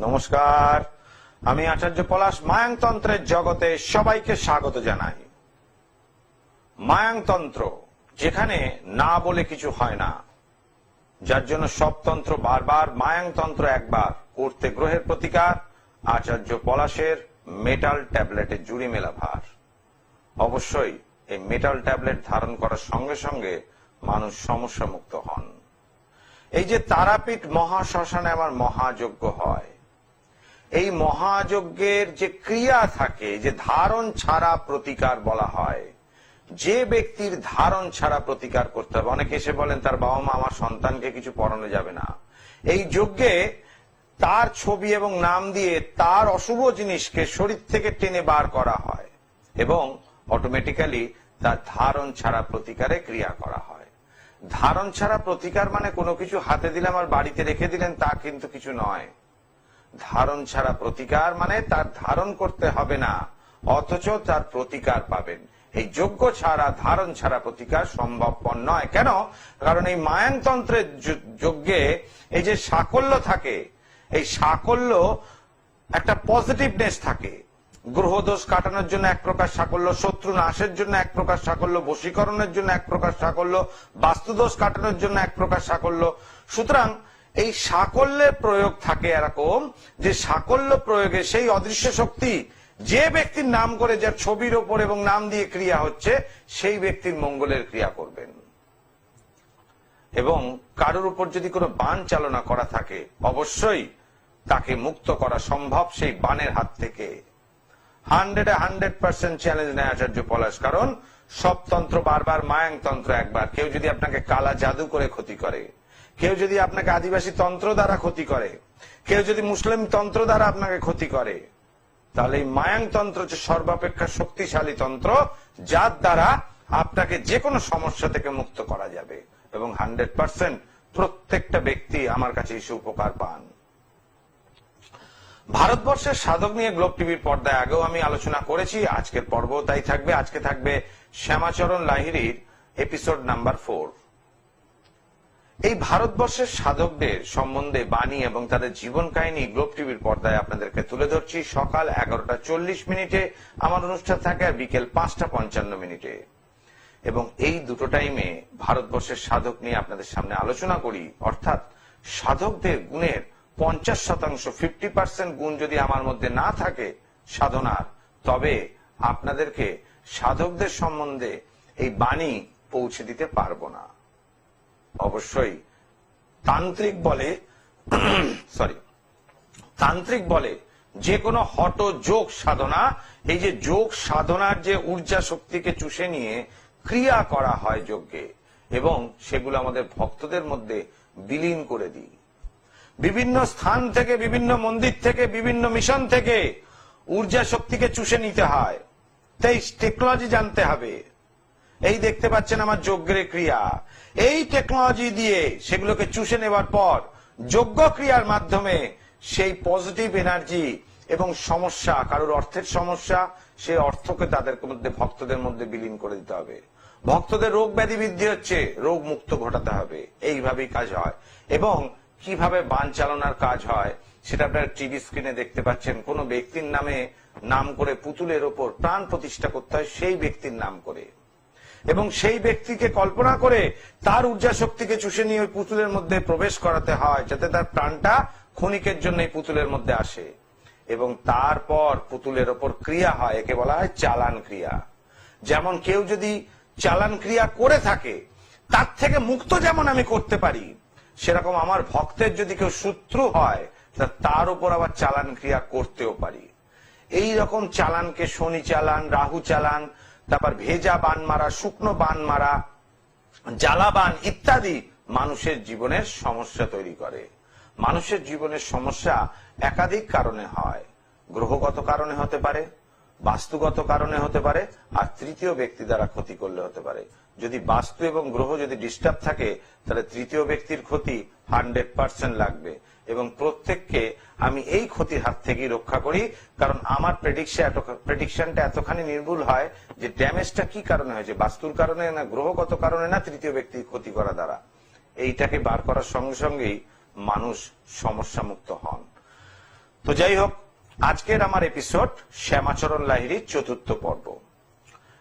নমস্কার। আমি আচার্য পলাশ, মায়াংতন্ত্রের জগতে সবাইকে স্বাগত জানাই। মায়াংতন্ত্র, যেখানে না বলে কিছু হয় না। যার জন্য সব তন্ত্র বারবার মায়াংতন্ত্র একবার করতে গ্রহের প্রতিকার, আচার্য পলাশের মেটাল ট্যাবলেটে জুড়ি মেলা ভার। অবশ্যই এই মেটাল ট্যাবলেট ধারণ করার সঙ্গে সঙ্গে মানুষ সমস্যা মুক্ত হন। এই যে তারাপীঠ মহাশ্মশানে আমার মহাযজ্ঞ হয় এই মহাযজ্ঞের যে ক্রিয়া থাকে, যে ধারণ ছাড়া প্রতিকার বলা হয়, যে ব্যক্তির ধারণ ছাড়া প্রতিকার করতে হবে। অনেকে এসে বলেন, তার বাবা মা আমার সন্তানকে কিছু পড়ানো যাবে না। এই যজ্ঞে তার ছবি এবং নাম দিয়ে তার অশুভ জিনিসকে শরীর থেকে টেনে বার করা হয় এবং অটোমেটিক্যালি তার ধারণ ছাড়া প্রতিকারে ক্রিয়া করা হয়। ধারণ ছাড়া প্রতিকার মানে কোনো কিছু হাতে দিলাম আর বাড়িতে রেখে দিলেন, তা কিন্তু কিছু নয়। ধারণ ছাড়া প্রতিকার মানে তার ধারণ করতে হবে না, অথচ তার প্রতিকার পাবেন। এই যোগ্য ছাড়া, ধারণ ছাড়া প্রতিকার সম্ভবপর নয়। কেন? কারণ এই মায়ানতন্ত্রের যজ্ঞে এই যে সাকল্য থাকে, এই সাকল্য একটা পজিটিভনেস থাকে। গ্রহদোষ কাটানোর জন্য এক প্রকার সাকল্য, শত্রু নাশের জন্য এক প্রকার সাকল্য, বশীকরণের জন্য এক প্রকার সাকল্য, বাস্তুদোষ কাটানোর জন্য এক প্রকার সাকল্য। সুতরাং এই সাকল্যের প্রয়োগ থাকে এরকম যে সাকল্য প্রয়োগে সেই অদৃশ্য শক্তি যে ব্যক্তির নাম করে যার ছবির ওপর এবং নাম দিয়ে ক্রিয়া হচ্ছে, সেই ব্যক্তির মঙ্গলের ক্রিয়া করবেন। এবং কারোর উপর যদি কোনো বান চালনা করা থাকে, অবশ্যই তাকে মুক্ত করা সম্ভব সেই বানের হাত থেকে। হান্ড্রেডে হান্ড্রেড পার্সেন্ট চ্যালেঞ্জ নেয় আচার্য পলাশ, কারণ সব তন্ত্র বারবার মায়াং তন্ত্র একবার। কেউ যদি আপনাকে কালা জাদু করে ক্ষতি করে কেউ যদি আপনাকে আদিবাসী তন্ত্র দ্বারা ক্ষতি করে, কেউ যদি মুসলিম তন্ত্র দ্বারা আপনাকে ক্ষতি করে, তাহলে এই মায়াং তন্ত্র হচ্ছে সর্বাপেক্ষা শক্তিশালী তন্ত্র, যার দ্বারা আপনাকে যে কোনো সমস্যা থেকে মুক্ত করা যাবে। এবং হান্ড্রেড পার্সেন্ট প্রত্যেকটা ব্যক্তি আমার কাছে এসে উপকার পান। ভারতবর্ষের সাধক নিয়ে গ্লোব টিভির পর্দায় আগেও আমি আলোচনা করেছি, আজকের পর্ব তাই থাকবে। আজকে থাকবে শ্যামাচরণ লাহিড়ির এপিসোড নাম্বার ফোর। এই ভারতবর্ষের সাধকদের সম্বন্ধে বাণী এবং তাদের জীবন কাহিনী গ্লোব টিভির পর্দায় আপনাদেরকে তুলে ধরছি সকাল এগারোটা চল্লিশ মিনিটে। আমার অনুষ্ঠান থাকে আর বিকেল পাঁচটা পঞ্চান্ন মিনিটে। এবং এই দুটো টাইমে ভারতবর্ষের সাধক নিয়ে আপনাদের সামনে আলোচনা করি। অর্থাৎ সাধকদের গুণের পঞ্চাশ শতাংশ ফিফটি পার্সেন্ট গুণ যদি আমার মধ্যে না থাকে সাধনার, তবে আপনাদেরকে সাধকদের সম্বন্ধে এই বাণী পৌঁছে দিতে পারব না। অবশ্যই। তান্ত্রিক বলে সরি তান্ত্রিক বলে যে কোনো হট যোগ সাধনা, এই যে যোগ সাধনার যে ঊর্জা শক্তিকে চুষে নিয়ে ক্রিয়া করা হয় যজ্ঞে, এবং সেগুলো আমাদের ভক্তদের মধ্যে বিলীন করে দিই। বিভিন্ন স্থান থেকে, বিভিন্ন মন্দির থেকে, বিভিন্ন মিশন থেকে ঊর্জা শক্তিকে চুষে নিতে হয়। তাই টেকনোলজি জানতে হবে। এই দেখতে পাচ্ছেন আমার যজ্ঞের ক্রিয়া। এই টেকনোলজি দিয়ে সেগুলোকে চুষে নেবার পর যোগ্য ক্রিয়ার মাধ্যমে সেই পজিটিভ এনার্জি এবং সমস্যা, কারোর অর্থের সমস্যা, সেই অর্থকে তাদের মধ্যে, ভক্তদের মধ্যে বিলীন করে দিতে হবে। ভক্তদের রোগ ব্যাধি বৃদ্ধি হচ্ছে, রোগ মুক্ত ঘটাতে হবে। এইভাবেই কাজ হয়। এবং কীভাবে বান চালনার কাজ হয়, সেটা আপনারা টিভি স্ক্রিনে দেখতে পাচ্ছেন। কোন ব্যক্তির নামে নাম করে পুতুলের ওপর প্রাণ প্রতিষ্ঠা করতে হয়, সেই ব্যক্তির নাম করে। এবং সেই ব্যক্তিকে কল্পনা করে তার ঊর্জা শক্তিকে চুষে নিয়ে ওই পুতুলের মধ্যে প্রবেশ করাতে হয়, যাতে তার প্রাণটা ক্ষণিকের জন্য এই পুতুলের মধ্যে আসে। এবং তারপর পুতুলের ওপর ক্রিয়া হয়, একে বলা হয় চালান ক্রিয়া। যেমন কেউ যদি চালান ক্রিয়া করে থাকে, তার থেকে মুক্ত যেমন আমি করতে পারি, সেরকম আমার ভক্তের যদি কেউ শত্রু হয় তার উপর আবার চালান ক্রিয়া করতেও পারি। এই রকম চালানকে শনি চালান, রাহু চালান তারপর ভেজা বান মারা, শুকনো বান মারা জ্বালা বান ইত্যাদি মানুষের জীবনের সমস্যা তৈরি করে। মানুষের জীবনের সমস্যা একাধিক কারণে হয়। গ্রহগত কারণে হতে পারে, বাস্তুগত কারণে হতে পারে, আর তৃতীয় ব্যক্তি দ্বারা ক্ষতি করলে হতে পারে। যদি বাস্তু এবং গ্রহ যদি ডিস্টার্ব থাকে, তাহলে তৃতীয় ব্যক্তির ক্ষতি হান্ড্রেড পার্সেন্ট লাগবে। এবং প্রত্যেককে আমি এই ক্ষতির হাত থেকেই রক্ষা করি, কারণ আমার প্রেডিকশনটা এতখানি নির্ভুল হয় যে ড্যামেজটা কি কারণে হয়েছে, বাস্তুর কারণে না গ্রহগত কারণে না তৃতীয় ব্যক্তির ক্ষতি করা দ্বারা? এইটাকে বার করার সঙ্গে সঙ্গেই মানুষ সমস্যা মুক্ত হন। তো যাই হোক, আজকের আমার এপিসোড শ্যামাচরণ লাহিড়ির চতুর্থ পর্ব।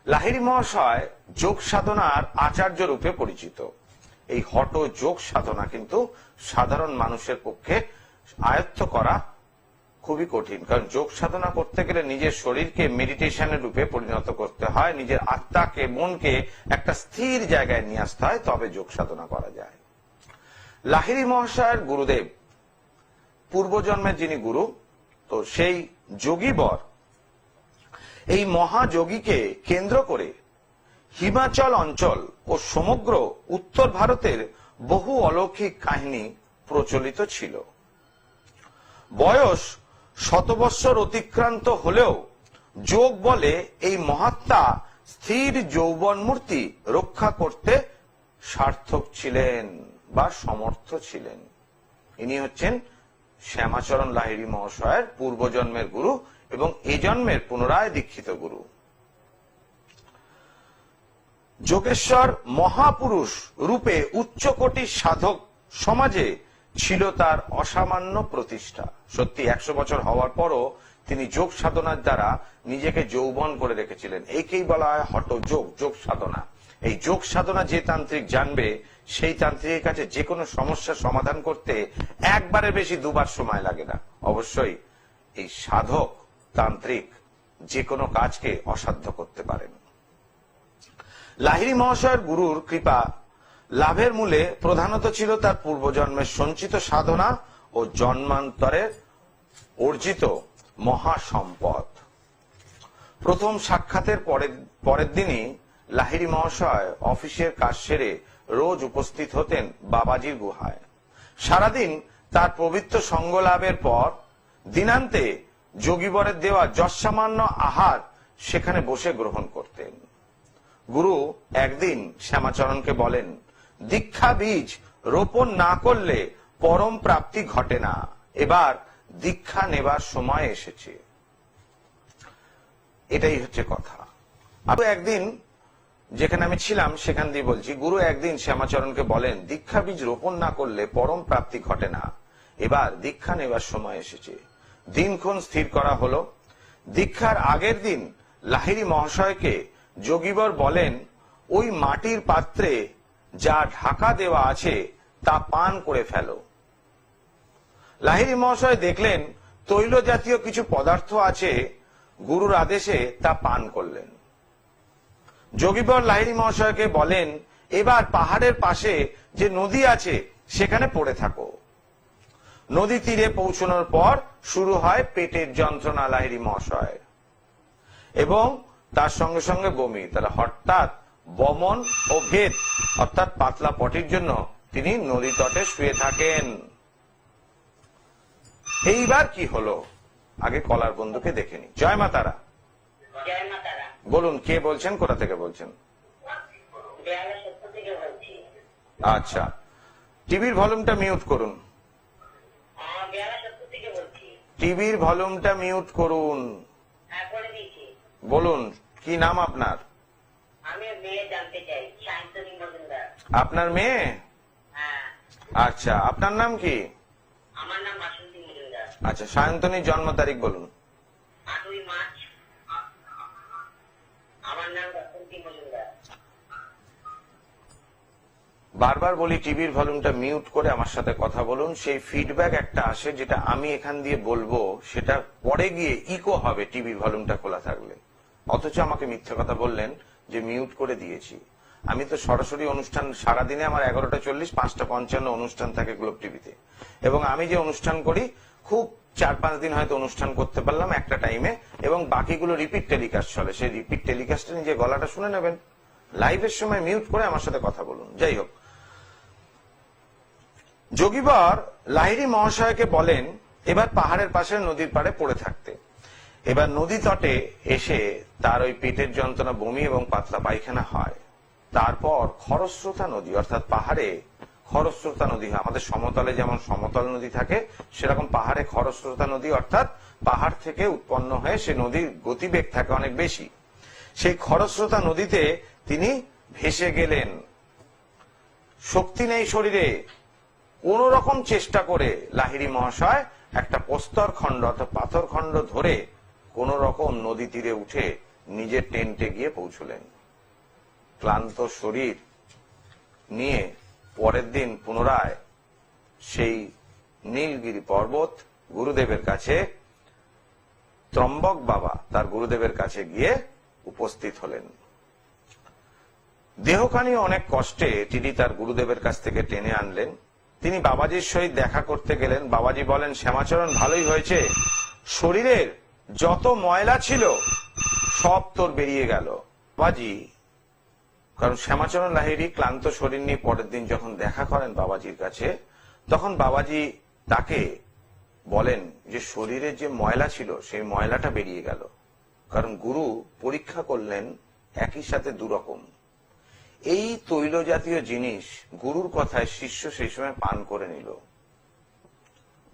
লাহিড়ি মহাশয় যোগ সাধনার আচার্য রূপে পরিচিত। এই হট যোগ সাধনা কিন্তু সাধারণ মানুষের পক্ষে আয়ত্ত করা খুবই কঠিন। কারণ যোগ সাধনা করতে গেলে নিজের শরীরকে মেডিটেশনের রূপে পরিণত করতে হয়, নিজের আত্মাকে, মনকে একটা স্থির জায়গায় নিয়ে আসতে হয়, তবে যোগ সাধনা করা যায়। লাহিড়ি মহাশয়ের গুরুদেব, পূর্বজন্মের যিনি গুরু, তো সেই যোগীবর এই মহাযোগীকে কেন্দ্র করে হিমাচল অঞ্চল ও সমগ্র উত্তর ভারতের বহু অলৌকিক কাহিনী প্রচলিত ছিল। বয়স শতবৎসর অতিক্রান্ত হলেও যোগ বলে এই মহাত্মা স্থির যৌবন মূর্তি রক্ষা করতে সার্থক ছিলেন বা সমর্থ ছিলেন। ইনি হচ্ছেন শ্যামাচরণ লাহিড়ী মহাশয়ের পূর্বজন্মের গুরু এবং এ জন্মের পুনরায় দীক্ষিত গুরু। যোগেশ্বর মহাপুরুষ রূপে উচ্চকোটির সাধক সমাজে ছিল তার অসামান্য প্রতিষ্ঠা। সত্যি একশো বছর হওয়ার পরও তিনি যোগ সাধনার দ্বারা নিজেকে যৌবন করে রেখেছিলেন। এইকেই বলা হয় হট যোগ যোগ সাধনা। এই যোগ সাধনা যে তান্ত্রিক জানবে, সেই তান্ত্রিকের কাছে যে কোনো সমস্যার সমাধান করতে একবারের বেশি দুবার সময় লাগে না। অবশ্যই এই সাধক তান্ত্রিক যে কোনো কাজকে অসাধ্য করতে পারেন। লাহিড়ী মহাশয়ের গুরুর কৃপা, লাভের মূলে প্রধানত ছিল তার পূর্বজন্মের সঞ্চিত সাধনা ও জন্মান্তরের অর্জিত মহাসম্পদ। প্রথম সাক্ষাতের পরের দিনই লাহিড়ী মহাশয় অফিসের কাজ সেরে রোজ উপস্থিত হতেন বাবাজির গুহায়। সারাদিন তার পবিত্র সঙ্গ লাভের পর দিনান্তে যোগীবরের দেওয়া যৎসামান্য আহার সেখানে বসে গ্রহণ করতেন। গুরু একদিন শ্যামাচরণকে বলেন, দীক্ষা বীজ রোপণ না করলে পরম প্রাপ্তি ঘটে না। এবার দীক্ষা নেবার সময় এসেছে। এটাই হচ্ছে কথা। আরও একদিন যেখানে আমি ছিলাম, সেখান দিয়ে বলছি, গুরু একদিন শ্যামাচরণকে বলেন, দীক্ষা বীজ রোপণ না করলে পরম প্রাপ্তি ঘটে না। এবার দীক্ষা নেবার সময় এসেছে। দিনক্ষণ স্থির করা হলো। দীক্ষার আগের দিন লাহিড়ী মহাশয়কে যোগীবর বলেন, ওই মাটির পাত্রে যা ঢাকা দেওয়া আছে, তা পান করে ফেলো। লাহিড়ী মহাশয় দেখলেন তৈল জাতীয় কিছু পদার্থ আছে, গুরুর আদেশে তা পান করলেন। যোগীবর লাহিড়ী মহাশয়কে বলেন, এবার পাহাড়ের পাশে যে নদী আছে, সেখানে পড়ে থাকো। নদী তীরে পৌঁছানোর পর শুরু হয় পেটের যন্ত্রণা লাহিড়ী মহাশয় এবং তার সঙ্গে সঙ্গে বমি। তাহলে হঠাৎ বমন ও ভেদ অর্থাৎ পাতলা পটির জন্য তিনি নদী তটে শুয়ে থাকেন। এইবার কি হলো? আগে কলার বন্ধুকে দেখে নি জয় মা তারা। বলুন কে বলছেন কোথা থেকে বলছেন? আচ্ছা টিভির ভলিউমটা মিউট করুন। টিভির ভলিউমটা মিউট করুন বলুন কি নাম আপনার? আপনার মেয়ে? হ্যাঁ। আচ্ছা আপনার নাম কি? আচ্ছা সায়ন্তনীর জন্ম তারিখ বলুন। বারবার বলি টিভির ভলিউমটা মিউট করে আমার সাথে কথা বলুন। সেই ফিডব্যাক একটা আসে যেটা আমি এখান দিয়ে বলব সেটা পরে গিয়ে ইকো হবে টিভির ভলিউমটা খোলা থাকলে। অথচ আমাকে মিথ্যে কথা বললেন যে মিউট করে দিয়েছি। আমি তো সরাসরি অনুষ্ঠান, সারাদিনে আমার এগারোটা চল্লিশ, পাঁচটা পঞ্চান্ন অনুষ্ঠান থাকে গ্লোব টিভিতে। এবং আমি যে অনুষ্ঠান করি, খুব চার পাঁচ দিন হয়তো অনুষ্ঠান করতে পারলাম একটা টাইমে এবং বাকিগুলো রিপিট টেলিকাস্ট চলে। সেই রিপিট টেলিকাস্টে নিজে গলাটা শুনে নেবেন। লাইভের সময় মিউট করে আমার সাথে কথা বলুন। যাই হোক। যোগীবর লাহিড়ী মহাশয়কে বলেন, এবার পাহাড়ের পাশে নদীর পাড়ে পড়ে থাকতে এবার নদী তটে এসে তার ওই পেটের যন্ত্রণা বমি এবং পাতলা পায়খানা হয়। তারপর খরস্রোতা নদী, অর্থাৎ পাহাড়ে খরস্রোতা নদী হয়। আমাদের সমতলে যেমন সমতল নদী থাকে, সেরকম পাহাড়ে খরস্রোতা নদী, অর্থাৎ পাহাড় থেকে উৎপন্ন হয়ে সে নদীর গতিবেগ থাকে অনেক বেশি। সেই খরস্রোতা নদীতে তিনি ভেসে গেলেন। শক্তি নেই শরীরে। কোন রকম চেষ্টা করে লাহিড়ী মহাশয় একটা প্রস্তর খণ্ড অর্থাৎ পাথর খণ্ড ধরে কোন রকম নদী তীরে উঠে নিজের টেন্টে গিয়ে পৌঁছলেন। ক্লান্ত শরীর নিয়ে পরের দিন পুনরায় সেই নীলগিরি পর্বত গুরুদেবের কাছে, ত্রম্বক বাবা তার গুরুদেবের কাছে গিয়ে উপস্থিত হলেন। দেহখানি অনেক কষ্টে তিনি তার গুরুদেবের কাছ থেকে টেনে আনলেন। তিনি বাবাজির সহিত দেখা করতে গেলেন। বাবাজি বলেন, শ্যামাচরণ, ভালোই হয়েছে। শরীরের যত ময়লা ছিল, সব তোর বেরিয়ে গেল। বাবাজি, কারণ শ্যামাচরণ লাহিড়ী ক্লান্ত শরীর নিয়ে পরের দিন যখন দেখা করেন বাবাজির কাছে, তখন বাবাজি তাকে বলেন যে শরীরে যে ময়লা ছিল, সেই ময়লাটা বেরিয়ে গেল। কারণ গুরু পরীক্ষা করলেন একই সাথে দুরকম এই তৈল জাতীয় জিনিস গুরুর কথায় শিষ্য সেই সময় পান করে নিল।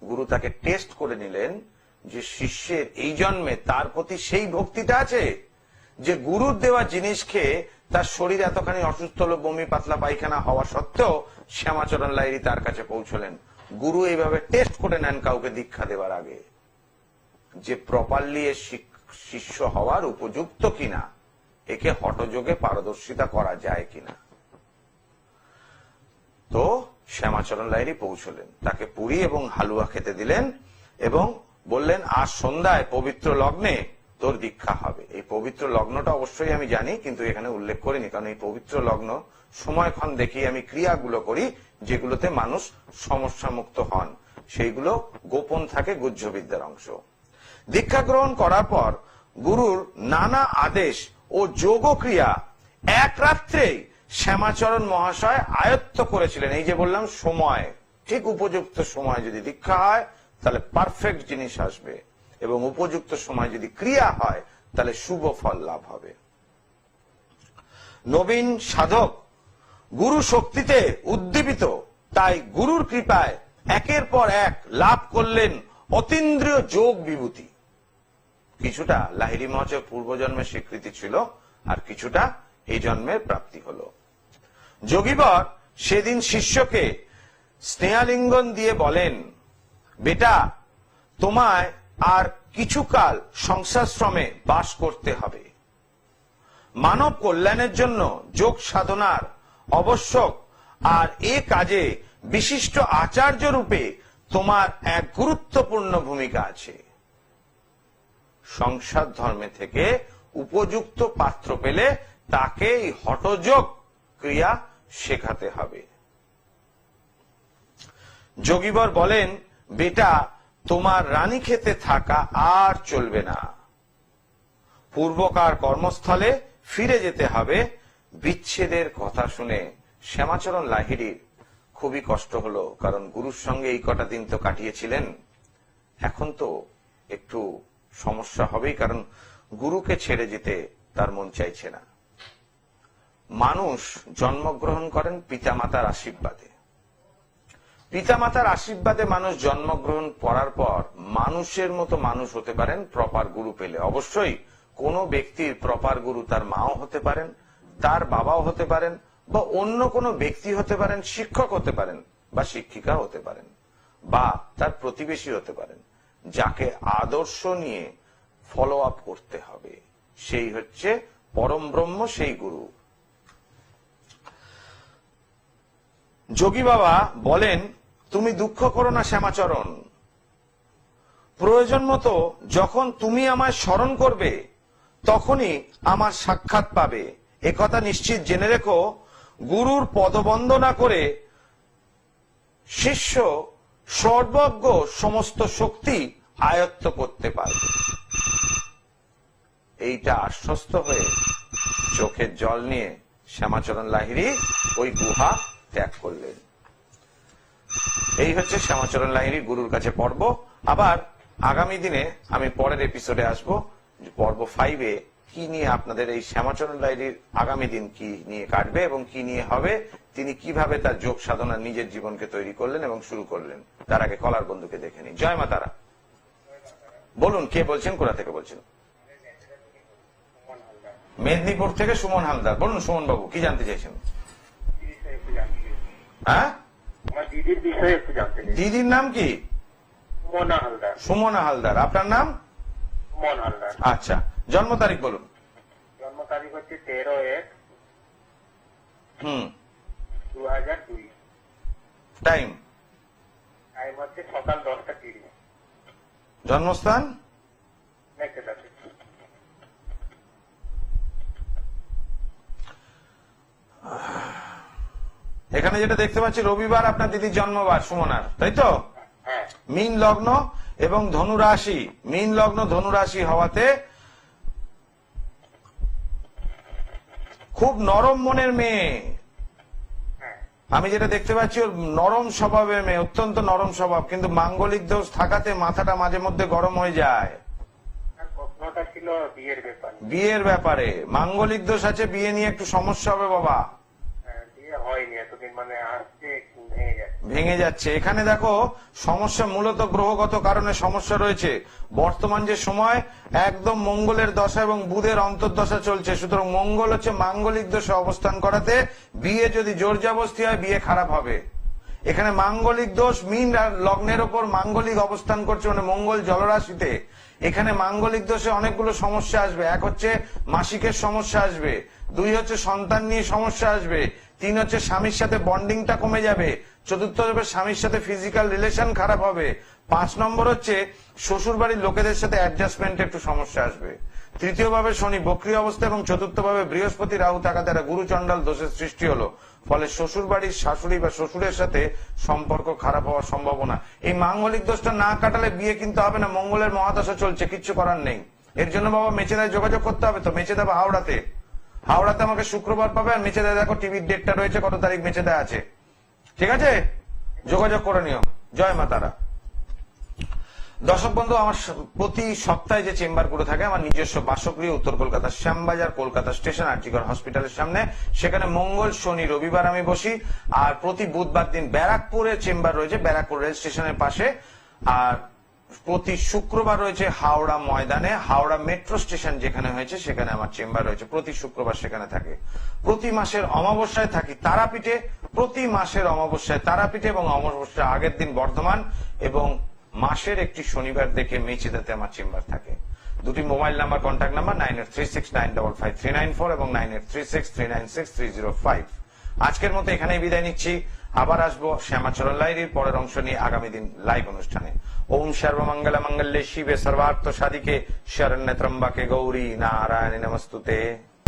গুরু তাকে টেস্ট করে নিলেন যে শিষ্যের এই জন্মে তার প্রতি সেই ভক্তিটা আছে? যে গুরুর দেওয়া জিনিস খেয়ে তার শরীর এতখানি অসুস্থ হলো, বমি, পাতলা পায়খানা হওয়া সত্ত্বেও শ্যামাচরণ লাইরি তার কাছে পৌঁছলেন। গুরু এইভাবে টেস্ট করে নেন কাউকে দীক্ষা দেওয়ার আগে। যে প্রপারলি এ শিষ্য হওয়ার উপযুক্ত কিনা, একে হটযোগে পারদর্শিতা করা যায় কিনা। তো শ্যামাচরণ লাইরি পৌঁছলেন। তাকে পুরি এবং হালুয়া খেতে দিলেন এবং বললেন, আজ সন্ধ্যায় পবিত্র লগ্নে তোর দীক্ষা হবে। এই পবিত্র লগ্নটা অবশ্যই আমি জানি, কিন্তু এখানে উল্লেখ করিনি, কারণ এই পবিত্র লগ্ন সময়ক্ষণ দেখি আমি ক্রিয়াগুলো করি, যেগুলোতে মানুষ সমস্যা মুক্ত হন। সেইগুলো গোপন থাকে গুহ্যবিদ্যার অংশ। দীক্ষা গ্রহণ করার পর গুরুর নানা আদেশ ও যোগক্রিয়া এক রাত্রেই শ্যামাচরণ মহাশয় আয়ত্ত করেছিলেন। এই যে বললাম, সময়, ঠিক উপযুক্ত সময় যদি দীক্ষা হয় তাহলে পারফেক্ট জিনিস আসবে। এবং উপযুক্ত সময় যদি ক্রিয়া হয়, তাহলে শুভ ফল লাভ হবে। নবীন সাধক, গুরু শক্তিতে উদ্দীপিত, তাই গুরুর কৃপায় একের পর এক লাভ করলেন অতীন্দ্রিয় যোগ বিভূতি। কিছুটা লাহিরি মহাচের পূর্বজন্মের স্বীকৃতি ছিল, আর কিছুটা এই জন্মের প্রাপ্তি হল। যোগীবর সেদিন শিষ্যকে স্নেহালিঙ্গন দিয়ে বলেন বেটা, তোমায় আর কিছুকাল সংসারশ্রমে বাস করতে হবে। মানব কল্যাণের জন্য যোগ সাধনার আবশ্যক আর এ কাজে বিশিষ্ট আচার্য রূপে তোমার এক গুরুত্বপূর্ণ ভূমিকা আছে। সংসার ধর্মে থেকে উপযুক্ত পাত্র পেলে তাকে এই হঠযোগ ক্রিয়া শেখাতে হবে। যোগীবর বলেন বেটা, তোমার রানী খেতে থাকা আর চলবে না। পূর্বকার কর্মস্থলে ফিরে যেতে হবে। বিচ্ছেদের কথা শুনে শ্যামাচরণ লাহিড়ির খুবই কষ্ট হলো, কারণ গুরুর সঙ্গে এই কটা দিন তো কাটিয়েছিলেন। এখন তো একটু সমস্যা হবেই, কারণ গুরুকে ছেড়ে যেতে তার মন চাইছে না। মানুষ জন্মগ্রহণ করেন পিতামাতার আশীর্বাদে। পিতামাতার আশীর্বাদে মানুষ জন্মগ্রহণ করার পর মানুষের মতো মানুষ হতে পারেন প্রপার গুরু পেলে। অবশ্যই কোন ব্যক্তির প্রপার গুরু তার মাও হতে পারেন, তার বাবাও হতে পারেন, বা অন্য কোনো ব্যক্তি হতে পারেন, শিক্ষক হতে পারেন, বা শিক্ষিকা হতে পারেন, বা তার প্রতিবেশী হতে পারেন। যাকে আদর্শ নিয়ে ফলো আপ করতে হবে, সেই হচ্ছে পরম ব্রহ্ম, সেই গুরু। যোগী বাবা বলেন, তুমি দুঃখ করো না, শ্যামাচরণ। প্রয়োজন মতো যখন তুমি আমায় স্মরণ করবে, তখনই আমার সাক্ষাৎ পাবে। একথা নিশ্চিত জেনে রেখো, গুরুর পদবন্দনা করে শিষ্য সর্বজ্ঞ সমস্ত শক্তি আয়ত্ত করতে পারবে এইটা আশ্বস্ত হয়ে চোখের জল নিয়ে শ্যামাচরণ লাহিড়ী ওই গুহা ত্যাগ করলেন। এই হচ্ছে শ্যামাচরণ লাহিড়ী গুরুর কাছে পর্ব। আবার আগামী দিনে আমি পরের এপিসোডে আসব, পর্ব ফাইভে কি নিয়ে আপনাদের এই শ্যামাচরণ লাহিড়ীর আগামী দিন কি নিয়ে কাটবে এবং কি নিয়ে হবে, তিনি কীভাবে তার যোগ সাধনা নিজের জীবনকে তৈরি করলেন এবং শুরু করলেন। তার আগে কলার বন্ধুকে দেখে নিই। জয় মা তারা। বলুন, কে বলছেন, কোথা থেকে বলছেন? মেদিনীপুর থেকে সুমন হালদার। বলুন সুমন বাবু কি জানতে চাইছেন বিষয়ে একটু জানতে চাই। হ্যাঁ? দিদির বিষয়ে একটু জানতে দিদির নাম কি? মোনা হালদার। সুমনা হালদার। আপনার নাম? মন হালদার। আচ্ছা জন্ম তারিখ বলুন। জন্ম তারিখ হচ্ছে তেরো এক হুম। দু হাজার দুই। টাইম? টাইম হচ্ছে সকাল দশটা তিরিশ। জন্মস্থান? আছে এখানে যেটা দেখতে পাচ্ছি রবিবার আপনার দিদির জন্মবার সুমনার তাই তো? হ্যাঁ। মিন লগ্ন এবং ধনু রাশি মিন লগ্ন ধনু রাশি হওয়াতে খুব নরম মনের মেয়ে। হ্যাঁ। আমি যেটা দেখতে পাচ্ছি ওর নরম স্বভাবের মেয়ে অত্যন্ত নরম স্বভাব কিন্তু মাঙ্গলিক দোষ থাকাতে মাথাটা মাঝে মধ্যে গরম হয়ে যায়। বিয়ের ব্যাপারে। মাঙ্গলিক দোষ আছে বিয়ে নিয়ে একটু সমস্যা হবে বাবা হ্যাঁ, বিয়ে হয়নি এতদিন মানে আসছে একটু ভেঙে যাচ্ছে। এখানে দেখো, সমস্যা মূলত গ্রহগত কারণে সমস্যা রয়েছে। বর্তমান যে সময়, একদম মঙ্গলের দশা এবং বুধের অন্তর্দশা চলছে। সুতরাং মঙ্গল হচ্ছে মাঙ্গলিক দশা অবস্থান করাতে, বিয়ে যদি জোর জবস্তি হয়, বিয়ে খারাপ হবে। এখানে মাঙ্গলিক দোষ মিন লগ্নের ওপর মাঙ্গলিক অবস্থান করছে মানে মঙ্গল জলরাশিতে। এখানে মাঙ্গলিক দোষে অনেকগুলো সমস্যা আসবে। এক হচ্ছে মাসিকের সমস্যা আসবে। দুই হচ্ছে সন্তান নিয়ে সমস্যা আসবে। তিন হচ্ছে স্বামীর সাথে বন্ডিংটা কমে যাবে। চতুর্থ হবে স্বামীর সাথে ফিজিক্যাল রিলেশন খারাপ হবে। পাঁচ নম্বর হচ্ছে শ্বশুর বাড়ির লোকেদের সাথে অ্যাডজাস্টমেন্ট একটু সমস্যা আসবে। তৃতীয় ভাবে শনি বক্রি অবস্থা এবং চতুর্থ ভাবে বৃহস্পতি, রাহু থাকা দ্বারা গুরুচণ্ডাল দোষের সৃষ্টি হলো। ফলে শ্বশুর বাড়ির শাশুড়ি বা শ্বশুরের সাথে সম্পর্ক খারাপ হওয়ার সম্ভাবনা। এই মাঙ্গলিক দোষটা না কাটালে বিয়ে কিন্তু হবে না, মঙ্গলের মহাদশা চলছে কিচ্ছু করার নেই। এর জন্য বাবা মেচেদায় যোগাযোগ করতে হবে তো, মেচেদা বা হাওড়াতে। হাওড়াতে আমাকে শুক্রবার পাবে, আর মেচেদায় দেখো টিভির ডেটটা রয়েছে, কত তারিখ মেচেদায় আছে। ঠিক আছে? যোগাযোগ করে নিও। জয় মা তারা। দর্শক বন্ধু, আমার প্রতি সপ্তাহে যে চেম্বার করে থাকে, আমার নিজস্ব বাসগৃহ, উত্তর কলকাতার শ্যামবাজার, কলকাতা স্টেশন আর্টিকর হসপিটালের সামনে, সেখানে মঙ্গল, শনি, রবিবার আমি বসি। আর প্রতি বুধবার দিন ব্যারাকপুরে চেম্বার রয়েছে, ব্যারাকপুর রেল স্টেশনের পাশে। আর প্রতি শুক্রবার রয়েছে হাওড়া ময়দানে, হাওড়া মেট্রো স্টেশন যেখানে হয়েছে, সেখানে আমার চেম্বার রয়েছে। প্রতি শুক্রবার সেখানে থাকে। প্রতি মাসের অমাবস্যায় থাকি তারাপীঠে, প্রতি মাসের অমাবস্যায় তারাপীঠে এবং অমাবস্যার আগের দিন বর্ধমান এবং মাসের একটি শনিবার দেখে মেচিদাতে আমার চেম্বার থাকে। দুটি mobile number, contact number nine eight three six nine double five three nine four এবং nine eight three six three nine six three zero five আজকের মতো এখানেই বিদায় নিচ্ছি। আবার আসব শ্যামাচরণ লাইরির পরের অংশ নিয়ে আগামী দিন লাইভ অনুষ্ঠানে। ওম সর্বমঙ্গল মঙ্গলে শিবে সর্বার্থ সাধিকে শরণ্য ত্রম্বকে গৌরী নারায়ণী নমস্তুতে।